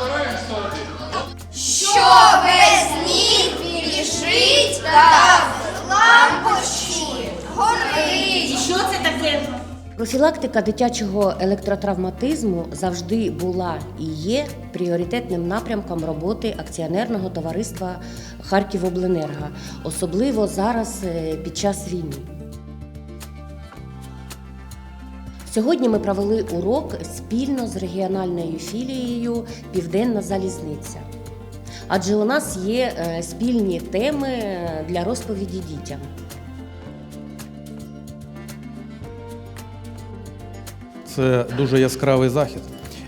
вибираємо собі. Що без ніг біжить та в лампочці горить. Що це таке? Профілактика дитячого електротравматизму завжди була і є пріоритетним напрямком роботи акціонерного товариства Харківобленерго, особливо зараз е, під час війни. Сьогодні ми провели урок спільно з регіональною філією Південна залізниця. Адже у нас є е, спільні теми е, для розповіді дітям. Це дуже яскравий захід,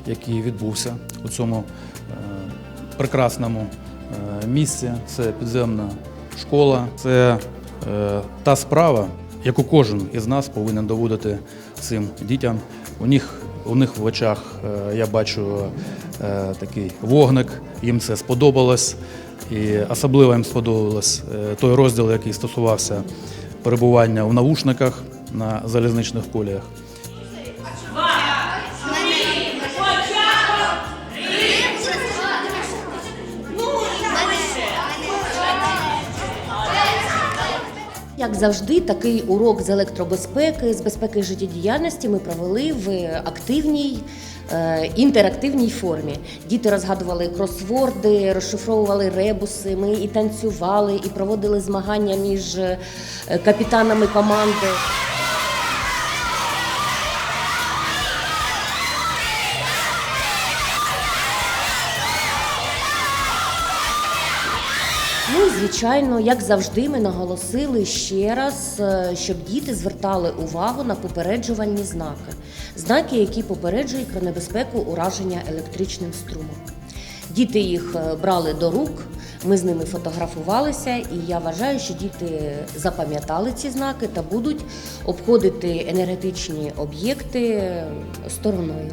який відбувся у цьому е, прекрасному місці. Це підземна школа, це та справа, яку кожен із нас повинен доводити цим дітям. У них, у них в очах е, я бачу е, такий вогник, їм це сподобалось. І особливо їм сподобалось е, той розділ, який стосувався перебування в навушниках на залізничних коліях. Як завжди, такий урок з електробезпеки, з безпеки життєдіяльності ми провели в активній е, інтерактивній формі. Діти розгадували кросворди, розшифровували ребуси. Ми і танцювали, і проводили змагання між е, капітанами команди. Ну і звичайно, як завжди, ми наголосили ще раз, е, щоб діти звертали увагу на попереджувальні знаки, знаки, які попереджують про небезпеку ураження електричним струмом. Діти їх е, брали до рук, ми з ними фотографувалися, і я вважаю, що діти запам'ятали ці знаки та будуть обходити енергетичні об'єкти е, стороною.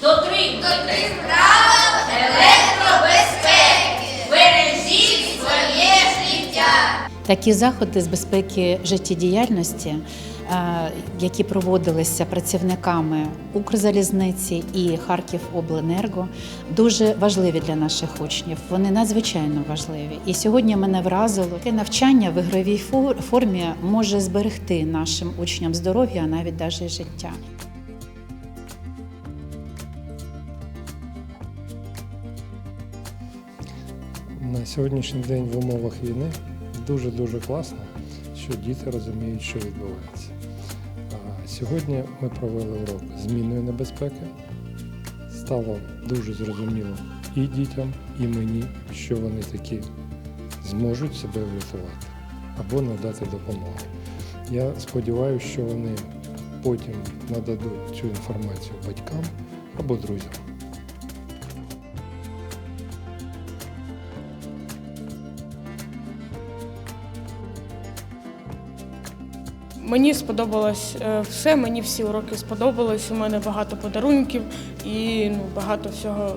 Дотримуйтесь правил Такі заходи з безпеки життєдіяльності, е, які проводилися працівниками Укрзалізниці і Харківобленерго, дуже важливі для наших учнів. Вони надзвичайно важливі. І сьогодні мене вразило таке навчання в ігровій формі може зберегти нашим учням здоров'я, а навіть навіть життя. На сьогоднішній день в умовах війни дуже-дуже класно, що діти розуміють, що відбувається. Сьогодні ми провели урок змінної небезпеки. Стало дуже зрозуміло і дітям, і мені, що вони такі зможуть себе врятувати або надати допомогу. Я сподіваюся, що вони потім нададуть цю інформацію батькам або друзям. Мені сподобалось е, все, мені всі уроки сподобались. У мене багато подарунків і ну, багато всього.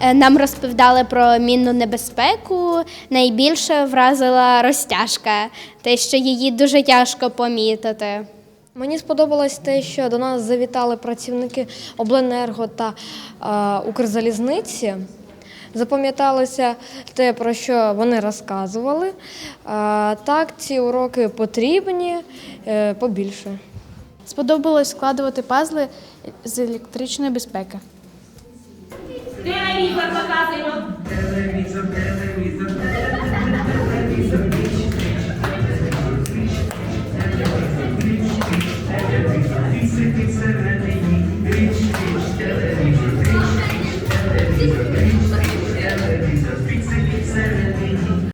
Е, Нам розповідали про мінну небезпеку. Найбільше вразила розтяжка, те, що її дуже тяжко помітити. Мені сподобалось те, що до нас завітали працівники Обленерго та е, Укрзалізниці. Запам'яталося те, про що вони розказували. Так, ці уроки потрібні е, побільше. Сподобалось складувати пазли з електричної безпеки. Телевізор показуємо. Телевізор, телевізор, телевізор.